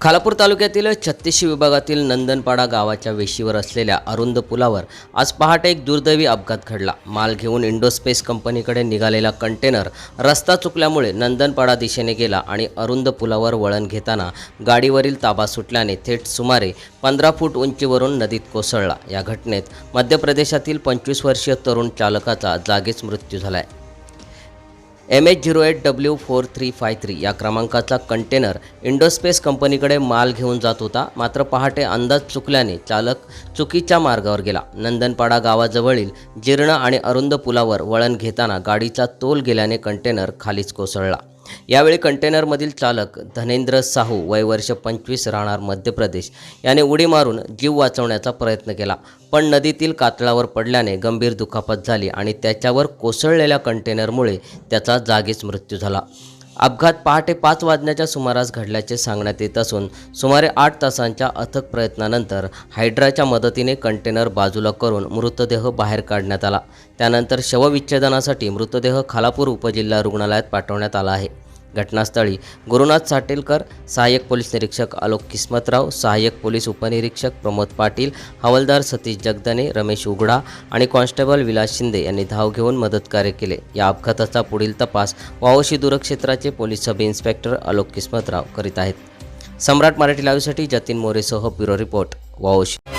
खालापूर तालुक्यातील छत्तीसशे विभागातील नंदनपाडा गावाच्या वेशीवर असलेल्या अरुंद पुलावर आज पहाटे एक दुर्दैवी अपघात घडला. माल घेऊन इंडोस्पेस कंपनीकडे निघालेला कंटेनर रस्ता चुकल्यामुळे नंदनपाडा दिशेने गेला आणि अरुंद पुलावर वळण घेताना गाडीवरील ताबा सुटल्याने थेट सुमारे पंधरा फूट उंचीवरून नदीत कोसळला. या घटनेत मध्य प्रदेशातील पंचवीस वर्षीय तरुण चालकाचा जागीच मृत्यू झाला आहे M H zero eight W four three five three या क्रमांकाचा कंटेनर इंडोस्पेस कंपनीकडे माल घेऊन जात होता. मात्र पहाटे अंदाज चुकल्याने चालक चुकीच्या मार्गावर गेला. नंदनपाडा गावाजवळील जीर्ण आणि अरुंद पुलावर वळण घेताना गाडीचा तोल गेल्याने कंटेनर खालीच कोसळला. यावेळी कंटेनरमधील चालक धनेंद्र साहू वय वर्ष पंचवीस राहणार मध्य प्रदेश याने उडी मारून जीव वाचवण्याचा प्रयत्न केला. पण नदीतील कातळावर पडल्याने गंभीर दुखापत झाली आणि त्याच्यावर कोसळलेल्या कंटेनरमुळे त्याचा जागीच मृत्यू झाला. अपघात पहाटे पाच वाजण्याच्या सुमारास घडल्याचे सांगण्यात येत असून सुमारे आठ तासांच्या अथक प्रयत्नानंतर हायड्राच्या मदतीने कंटेनर बाजूला करून मृतदेह बाहेर काढण्यात आला. त्यानंतर शवविच्छेदनासाठी मृतदेह खालापूर उपजिल्हा रुग्णालयात पाठवण्यात आला आहे. घटनास्थळी. गुरुनाथ साटेलकर सहाय्यक पोलीस निरीक्षक आलोक किस्मतराव सहाय्यक पोलीस उपनिरीक्षक प्रमोद पाटील हवालदार सतीश जगदने रमेश उघडा आणि कॉन्स्टेबल विलास शिंदे यांनी धाव घेऊन मदतकार्य केले. या अपघाताचा पुढील तपास Vavashi दूरक्षेत्राचे police sub inspector Alok Kismatrao करीत आहेत. सम्राट मराठी लाईव्हसाठी जतीन मोरेसह ब्युरो रिपोर्ट वावशी.